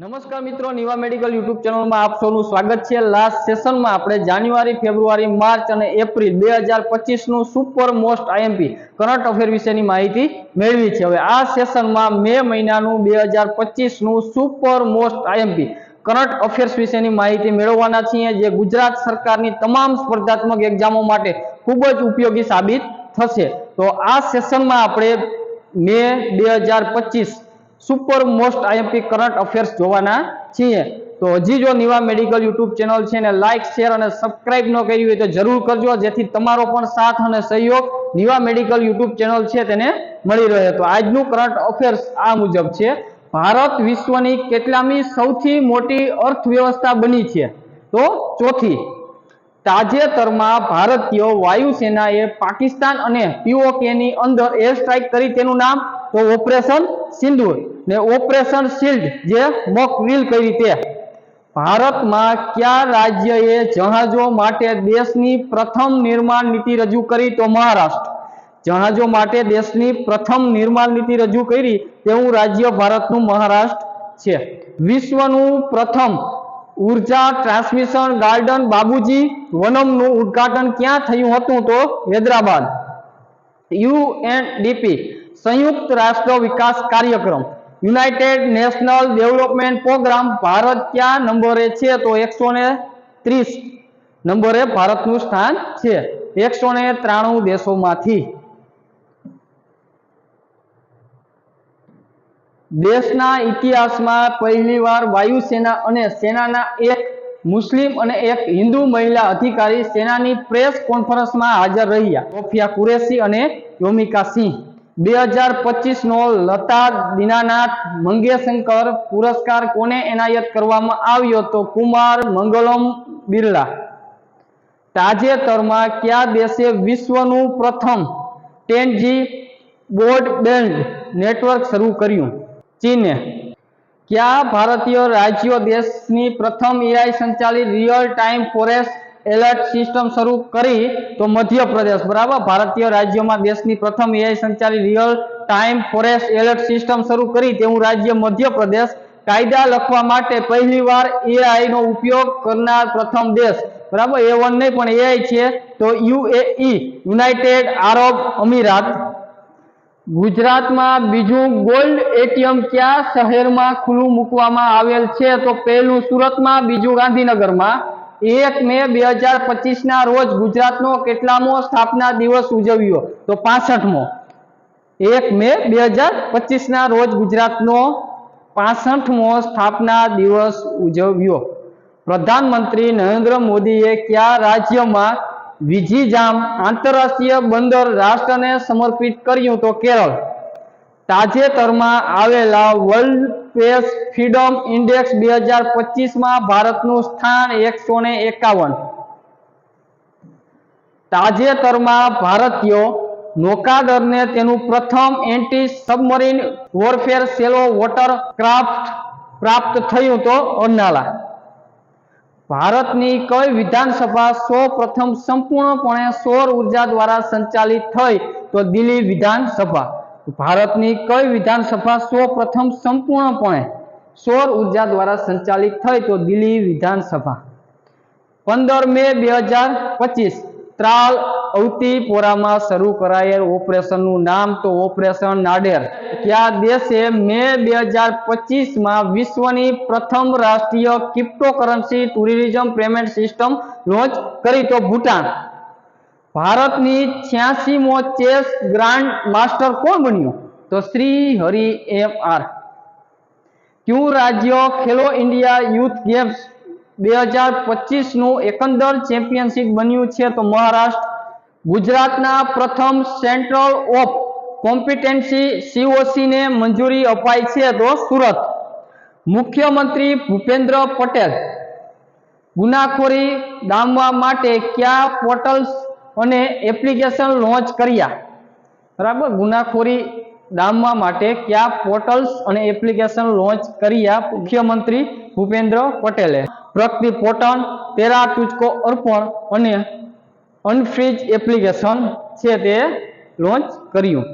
નમસ્કાર મિત્રો, Niva medical YouTube ચેનલમાં આપ સૌનું સ્વાગત છે. લાસ્ટ સેશનમાં આપણે જાન્યુઆરી, ફેબ્રુઆરી, માર્ચ અને એપ્રિલ બે હજાર પચીસનું super most IMP current affair વિશેની માહિતી મેળવી છે. હવે આ સેશનમાં મે મહિનાનું બે હજાર પચીસનું super most IMP current affairs વિશેની માહિતી મેળવવાના છીએ, જે ગુજરાત સરકારની તમામ સ્પર્ધાત્મક એક્ઝામો માટે ખૂબ જ ઉપયોગી સાબિત થશે. તો આ સેશનમાં આપણે મે બે હજાર પચીસ super most IMP current affairs જોવાના છીએ. તો હજી જો નિવા મેડિકલ યુટ્યુબ ચેનલ છે ને લાઇક શેર અને સબસ્ક્રાઇબ ન કરી હોય તો જરૂર કરજો. જેથી તમારો પણ સાથ અને સહયોગ નિવા મેડિકલ યુટ્યુબ ચેનલ છે તેને મળી રહે. તો આજનું કરંટ અફેર્સ આ મુજબ છે. ભારત વિશ્વની કેટલામી સૌથી મોટી અર્થવ્યવસ્થા બની છે? તો ચોથી, તાજેતરમાં ભારતીય વાયુસેનાએ પાકિસ્તાન અને પીઓકેની અંદર એર સ્ટ્રાઇક કરી. તેનું નામ તો ઓપરેશન સિંદૂર ને ઓપરેશન શિલ્ડ જે મોક ડ્રીલ કરી તે. ભારતમાં કયા રાજ્યએ જહાજો માટે દેશની પ્રથમ નિર્માણ નીતિ રજૂ કરી તો મહારાષ્ટ્ર. જહાજો માટે દેશની પ્રથમ નિર્માણ નીતિ રજૂ કરી તેવું રાજ્ય ભારતનું મહારાષ્ટ્ર છે. વિશ્વનું પ્રથમ ઊર્જા ટ્રાન્સમિશન ગાર્ડન બાબુજી વનમનું ઉદ્ઘાટન ક્યાં થયું હતું તો હૈદરાબાદ. યુએનડીપી સંયુક્ત રાષ્ટ્ર વિકાસ કાર્યક્રમ. United national development programme Bharat ક્યાં નંબરે છે? તો એકસો ત્રીસ નંબરે ભારતનું સ્થાન છે. એકસો ને ત્રાણું દેશોમાંથી. દેશના ઇતિહાસમાં પહેલીવાર વાયુસેના અને સેનાના એક મુસ્લિમ અને એક હિન્દુ મહિલા અધિકારી સેનાની પ્રેસ કોન્ફરન્સમાં હાજર રહ્યા. સોફિયા કુરેશી અને યોમિકા સિંહ. બે હજાર પચીસનો લતા દીનાનાથ મંગેશંકર પુરસ્કાર કોને એનાયત કરવામાં આવ્યો તો કુમાર મંગલમ બિરલા. તાજેતરમાં કયા દેશે વિશ્વનું પ્રથમ ટેનજી બ્રોડબેન્ડ નેટવર્ક શરૂ કર્યું? ચીને. કયા ભારતીય રાજ્યો દેશની પ્રથમ એઆઈ સંચાલિત real time forest alert system શરૂ કરી તો મધ્યપ્રદેશ, બરાબર? ભારતીય રાજ્યોમાં દેશની પ્રથમ એઆઈ સંચાલિત real time forest alert system શરૂ કરી તેવું રાજ્ય મધ્યપ્રદેશ કાયદા લખવા માટે પહેલીવાર એઆઈ નો ઉપયોગ કરનાર પ્રથમ દેશ, બરાબર? એ વન નહીં, પણ એઆઈ છે. તો યુએઈ યુનાઇટેડ આરબ અમીરાત ગુજરાતમાં બીજું ગોલ્ડ એટીએમ કયા શહેરમાં ખુલ્લું મૂકવામાં આવેલ છે? તો પહેલું સુરતમાં, બીજું ગાંધીનગરમાં. એક મે બે હજાર પચીસના રોજ ગુજરાતનો કેટલામો સ્થાપના દિવસ ઉજવ્યો? તો પાસઠમો. એક મે બે હજાર પચીસના રોજ ગુજરાતનો પાસઠમો સ્થાપના દિવસ ઉજવ્યો. પ્રધાનમંત્રી નરેન્દ્ર મોદીએ કયા રાજ્યમાં વિજીજામ આંતરરાષ્ટ્રીય બંદર રાષ્ટ્રને સમર્પિત કર્યું? તો કેરળ. તાજેતરમાં આવેલા વર્લ્ડ પ્રેસ ફ્રીડમ ઇન્ડેક્સ બે હજાર પચીસમાં ભારતનું સ્થાન એકસો ને એકાવન. તાજેતરમાં ભારતીયો નૌકાદળને તેનું પ્રથમ anti submarine warfare shallow water craft પ્રાપ્ત થયું તો અરનાલા ભારતની કઈ વિધાનસભા સૌ પ્રથમ સંપૂર્ણપણે સૌર ઊર્જા દ્વારા સંચાલિત થઈ તો દિલ્હી વિધાનસભા. ભારતની કઈ વિધાનસભા સૌ પ્રથમ સંપૂર્ણપણે સૌર ઊર્જા દ્વારા સંચાલિત થઈ તો દિલ્હી વિધાનસભા. પંદર મે બે હજાર પચીસ ત્રાલ અવતીપોરામાં શરૂ કરાયેલ ઓપરેશનનું નામ તો ઓપરેશન નાડેર. ક્યાં દેશે મે બે હજાર પચીસમાં વિશ્વની પ્રથમ રાષ્ટ્રીય cryptocurrency tourism payment system launch કરી તો ભૂટાન. ભારતની છ્યાસીમો ચેસ ગ્રાન્ડ માસ્ટર કોણ બન્યો? તો શ્રી હરિ એમ આર. કયું રાજ્ય ખેલો ઇન્ડિયા યુથ ગેમ્સ બે હજાર પચીસનું એકંદર ચેમ્પિયનશિપ બન્યું છે તો મહારાષ્ટ્ર. ગુજરાતના પ્રથમ સેન્ટ્રલ ઓફ કોમ્પિટેન્સી સીઓસીને મંજૂરી અપાઈ છે તો સુરત. મુખ્યમંત્રી ભૂપેન્દ્ર પટેલ. ગુનાખોરી ડામવા માટે કયા પોર્ટલ્સ અને એપ્લિકેશન લોન્ચ કર્યા. બરાબર? ગુનાખોરી ડામવા માટે કયા પોર્ટલ્સ અને એપ્લિકેશન લોન્ચ કર્યા? મુખ્યમંત્રી ભૂપેન્દ્ર પટેલે. પ્રગતિ પોર્ટલ તેરા ટૂચકો અર્પણ અને અનફ્રીજ એપ્લિકેશન છે તે લોન્ચ કર્યું.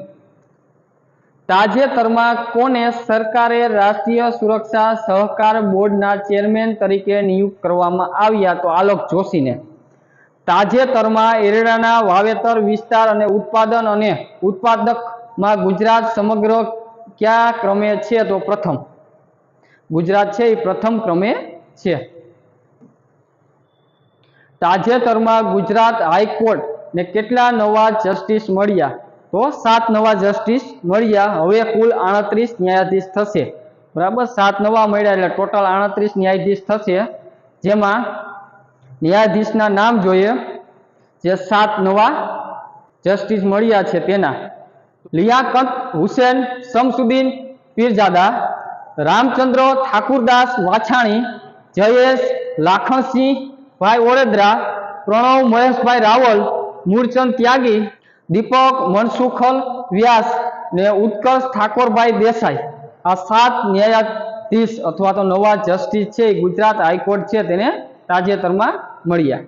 તાજેતરમાં કોને સરકારે રાષ્ટ્રીય સુરક્ષા સહકાર બોર્ડના ચેરમેન તરીકે નિયુક્ત કરવામાં આવ્યા? તો આલોક જોશીને. તાજેતરમાં એરડાના વાવેતર વિસ્તાર અને ઉત્પાદન અને ઉત્પાદકમાં ગુજરાત સમગ્ર કયા ક્રમે છે તો પ્રથમ. ગુજરાત છે એ પ્રથમ ક્રમે છે. તાજેતરમાં ગુજરાત હાઈકોર્ટ ને કેટલા નવા જસ્ટિસ મળ્યા? તો સાત નવા જસ્ટિસ મળ્યા. હવે કુલ આડત્રીસ ન્યાયાધીશ થશે. બરાબર? સાત નવા મળ્યા એટલે ટોટલ આડત્રીસ ન્યાયાધીશ થશે. જેમાં ન્યાયાધીશના નામ જોઈએ, જે સાત નવા જસ્ટિસ મળ્યા છે તેના. લિયાકત હુસેન, શમસુદ્દીન, પીરજાદા, રામચંદ્ર ઠાકુરદાસ વાછાણી, જયેશ લાખણસિંહ, ભાઈ ઓળેદરા પ્રણવ મહેશભાઈ રાવલ, મૂળચંદ ત્યાગી, દીપક મનસુખલ વ્યાસ ને ઉત્કર્ષ ઠાકોરભાઈ દેસાઈ. આ સાત ન્યાયાધીશ અથવા તો નવા જસ્ટિસ છે ગુજરાત હાઈકોર્ટ છે તેને તાજેતરમાં મળ્યા.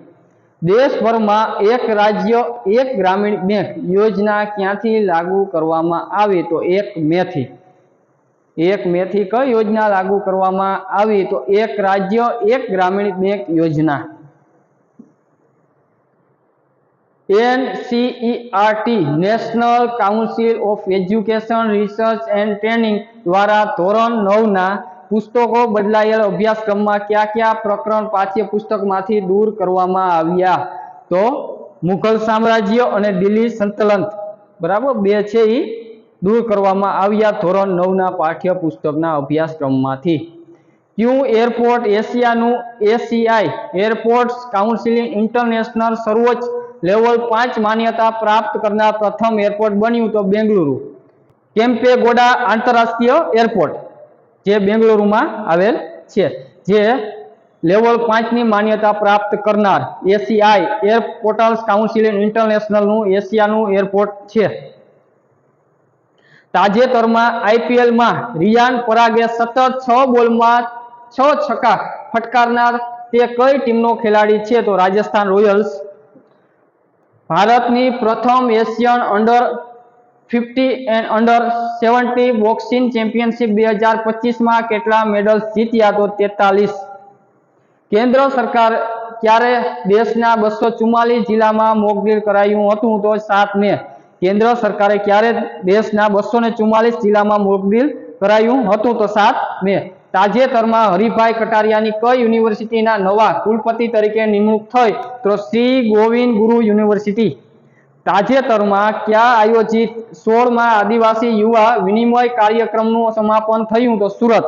દેશભરમાં એક રાજ્ય, એક ગ્રામીણ બેંક યોજના ક્યાંથી લાગુ કરવામાં આવી તો એક મેથી. એક મેથી કઈ યોજના લાગુ કરવામાં આવી તો એક રાજ્ય, એક ગ્રામીણ બેંક યોજના. NCERT, national council of education, research and training દ્વારા ધોરણ નવના પુસ્તકો બદલાયેલ અભ્યાસક્રમમાં કયા કયા પ્રકરણ પાઠ્ય પુસ્તકમાંથી દૂર કરવામાં આવ્યા? તો મુઘલ સામ્રાજ્ય અને દિલ્હી સંતલન બરાબર? બે છે એ દૂર કરવામાં આવ્યા ધોરણ નવના પાઠ્ય પુસ્તકના અભ્યાસક્રમમાંથી. ક્યુ એરપોર્ટ એશિયાનું એસીઆઈ એરપોર્ટ્સ કાઉન્સિલ ઇન્ટરનેશનલ સર્વોચ્ચ લેવલ પાંચ માન્યતા પ્રાપ્ત કરનાર પ્રથમ એરપોર્ટ બન્યું તો બેંગલુરુ. કેમ્પેગોડા આંતરરાષ્ટ્રીય એરપોર્ટ. જે બેંગલુરુમાં આવેલ છે. જે લેવલ પાંચની માન્યતા પ્રાપ્ત કરનાર એસીઆઈ એરપોર્ટલ્સ કાઉન્સિલ ઇન્ટરનેશનલનું એશિયાનું એરપોર્ટ છે. તાજેતરમાં આઈપીએલમાં રિયાન પરાગે સતત છ બોલમાં છ છક્કા ફટકારનાર તે કઈ ટીમનો ખેલાડી છે? તો રાજસ્થાન રોયલ્સ. ભારતની પ્રથમ Asian under fifty and under seventy boxing championship બે હજાર પચીસમાં કેટલા મેડલ્સ જીત્યા તો તેતાલીસ. કેન્દ્ર સરકાર ક્યારે દેશના બસો ચુમ્માલીસ જિલ્લામાં મોકડ્રીલ કરાયું હતું તો સાત મે. કેન્દ્ર સરકારે ક્યારે દેશના બસો ને ચુમ્માલીસ જિલ્લામાં મોકડ્રીલ કરાયું હતું તો સાત મે. તાજેતરમાં હરિભાઈ કટારિયાની કઈ યુનિવર્સિટીના નવા કુલપતિ તરીકે નિમણૂક થઈ તો શ્રી ગોવિંદ ગુરુ યુનિવર્સિટી. તાજેતરમાં ક્યાં આયોજિત સોળમાં આદિવાસી યુવા વિનિમય કાર્યક્રમનું સમાપન થયું તો સુરત?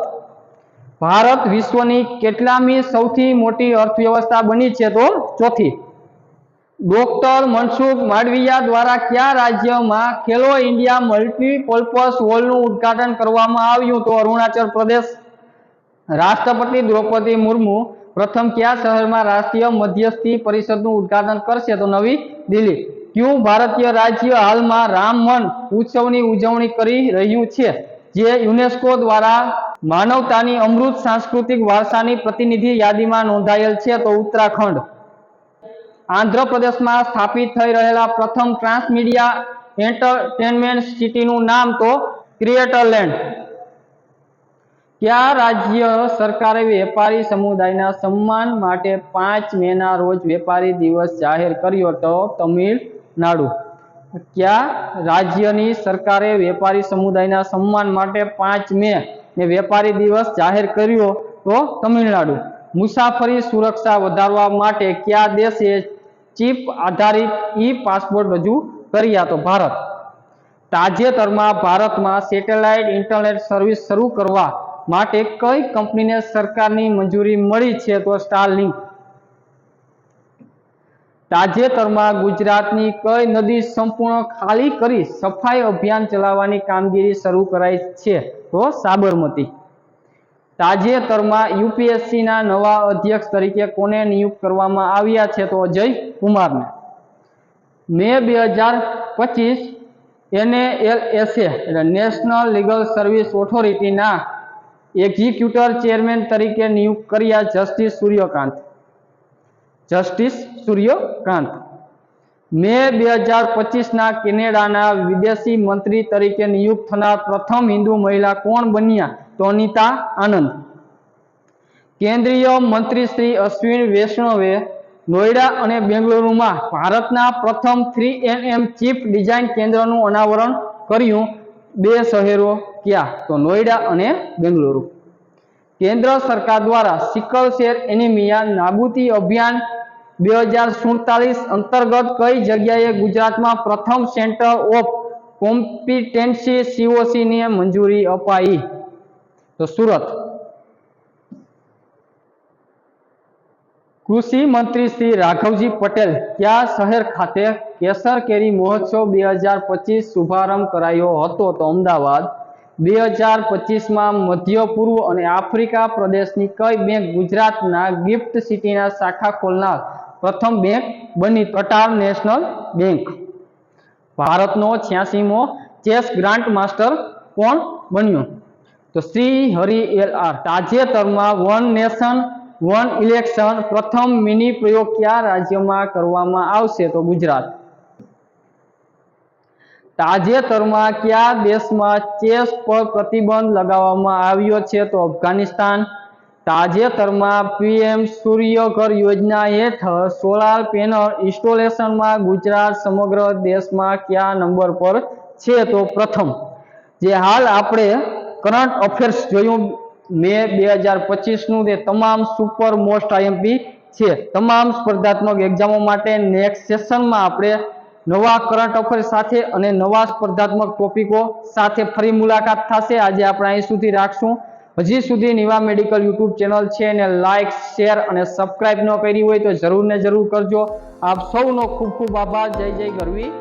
ભારત વિશ્વની કેટલામી સૌથી મોટી અર્થવ્યવસ્થા બની છે તો ચોથી? ડોક્ટર મનસુખ માંડવિયા દ્વારા કયા રાજ્યમાં ખેલો ઇન્ડિયા મલ્ટીપર્પઝ હોલનું ઉદ્ઘાટન કરવામાં આવ્યું તો અરુણાચલ પ્રદેશ? રાષ્ટ્રપતિ દ્રૌપદી મુર્મુ પ્રથમ કયા શહેરમાં રાષ્ટ્રીય મધ્યસ્થી પરિષદનું ઉદ્ઘાટન કરશે તો નવી દિલ્હી? કયું ભારતીય રાજ્ય હાલમાં રામવન ઉત્સવની ઉજવણી કરી રહ્યું છે? જે યુનેસ્કો દ્વારા માનવતાની અમૃત સાંસ્કૃતિક વારસાની પ્રતિનિધિ યાદીમાં નોંધાયેલ છે તો ઉત્તરાખંડ. આંધ્રપ્રદેશમાં સ્થાપિત થઈ રહેલા પ્રથમ ટ્રાન્સમીડિયા એન્ટરટેનમેન્ટ સિટીનું નામ તો ક્રિએટરલેન્ડ. કયા રાજ્ય સરકારે વેપારી સમુદાયના સન્માન માટે પાંચ મેના રોજ વેપારી દિવસ જાહેર કર્યો તો તમિલનાડુ કયા રાજ્યની સરકારે વેપારી સમુદાયના સન્માન માટે પાંચ મે ને વેપારી દિવસ જાહેર કર્યો તો તમિલનાડુ. મુસાફરી સુરક્ષા વધારવા માટે કયા દેશે ચીપ આધારિત ઈ પાસપોર્ટ રજૂ કર્યા તો ભારત? તાજેતરમાં ભારતમાં સેટેલાઇટ ઇન્ટરનેટ સર્વિસ શરૂ કરવા માટે કઈ કંપનીને સરકારની મંજૂરી મળી છે તો સ્ટારલિંક. તાજેતરમાં ગુજરાતની કઈ નદી સંપૂર્ણ ખાલી કરી સફાઈ અભિયાન ચલાવવાની કામગીરી શરૂ કરાઈ છે તો સાબરમતી. તાજેતરમાં યુપીએસસીના નવા અધ્યક્ષ તરીકે કોને નિયુક્ત કરવામાં આવ્યા છે તો અજય કુમારને. મે બે હજાર પચીસ એનએએલએસએ એટલે નેશનલ લીગલ સર્વિસ ઓથોરિટીના એક્ઝિક્યુટર ચેરમેન તરીકે નિયુક્ત કર્યા justice Suryakant. Justice Suryakant. May બે હજાર પચીસના કેનેડાના વિદેશી મંત્રી તરીકે નિયુક્ત થનાર પ્રથમ હિન્દુ મહિલા કોણ બન્યા? ટોનિતા આનંદ. કેન્દ્રીય મંત્રી શ્રી અશ્વિન વૈષ્ણવે નોઈડા અને બેંગલુરુમાં ભારતના પ્રથમ થ્રી એમ ચીફ ડિઝાઇન કેન્દ્રનું અનાવરણ કર્યું બે શહેરો ક્યાં? તો નોઈડા અને બેંગલુરુ. કેન્દ્ર સરકાર દ્વારા સિકલ શેર એનિમિયા નાબૂદી અભિયાન બે હજાર સુડતાલીસ અંતર્ગત કઈ જગ્યાએ ગુજરાતમાં પ્રથમ સેન્ટર ઓફ કોમ્પિટેન્સી સીઓસીની મંજૂરી અપાઈ? તો સુરત. કૃષિ મંત્રી શ્રી રાઘવજી પટેલ, કયા શહેર ખાતે કેસર કેરી મહોત્સવ બે હજાર પચીસ શુભારંભ કરાયો હતો? તો અમદાવાદ. બે હજાર પચીસમાં મધ્ય પૂર્વ અને આફ્રિકા પ્રદેશની કઈ બેંક ગુજરાતના ગિફ્ટ સિટીના શાખા ખોલનાર પ્રથમ બેંક બની? કટાર નેશનલ બેંક ભારતનો છ્યાસીમો ચેસ ગ્રાન્ટ માસ્ટર કોણ બન્યો? તો શ્રી હરિ એલ આર. તાજેતરમાં વન નેશન વન ઇલેક્શન પ્રથમ મિની પ્રયોગ કયા રાજ્યમાં કરવામાં આવશે? તો ગુજરાત. તાજેતરમાં કયા દેશમાં ચેસ પર પ્રતિબંધ લગાવવામાં આવ્યો છે તો અફઘાનિસ્તાન. તાજેતરમાં પીએમ સૂર્યઘર યોજના હેઠળ સોલાર પેનલ ઇન્સ્ટોલેશનમાં ગુજરાત સમગ્ર દેશમાં કયા નંબર પર છે તો પ્રથમ. જે હાલ આપણે કરંટ અફેર્સ જોયું, મે બે હજાર પચીસનું તે તમામ સુપર મોસ્ટ આઈએમપી છે. તમામ સ્પર્ધાત્મક એક્ઝામો માટે નેક્સ્ટ સેશનમાં આપણે નવા કરંટ અફેર સાથે અને નવા સ્પર્ધાત્મક ટોપિકો સાથે ફરી મુલાકાત થશે. આજે આપણે અહીં સુધી રાખશું. હજી સુધી નિવા મેડિકલ યુટ્યુબ ચેનલ છે એને લાઇક શેર અને સબસ્ક્રાઇબ ન કરી હોય તો જરૂર ને જરૂર કરજો. આપ સૌનો ખૂબ ખૂબ આભાર. જય જય ગરવી.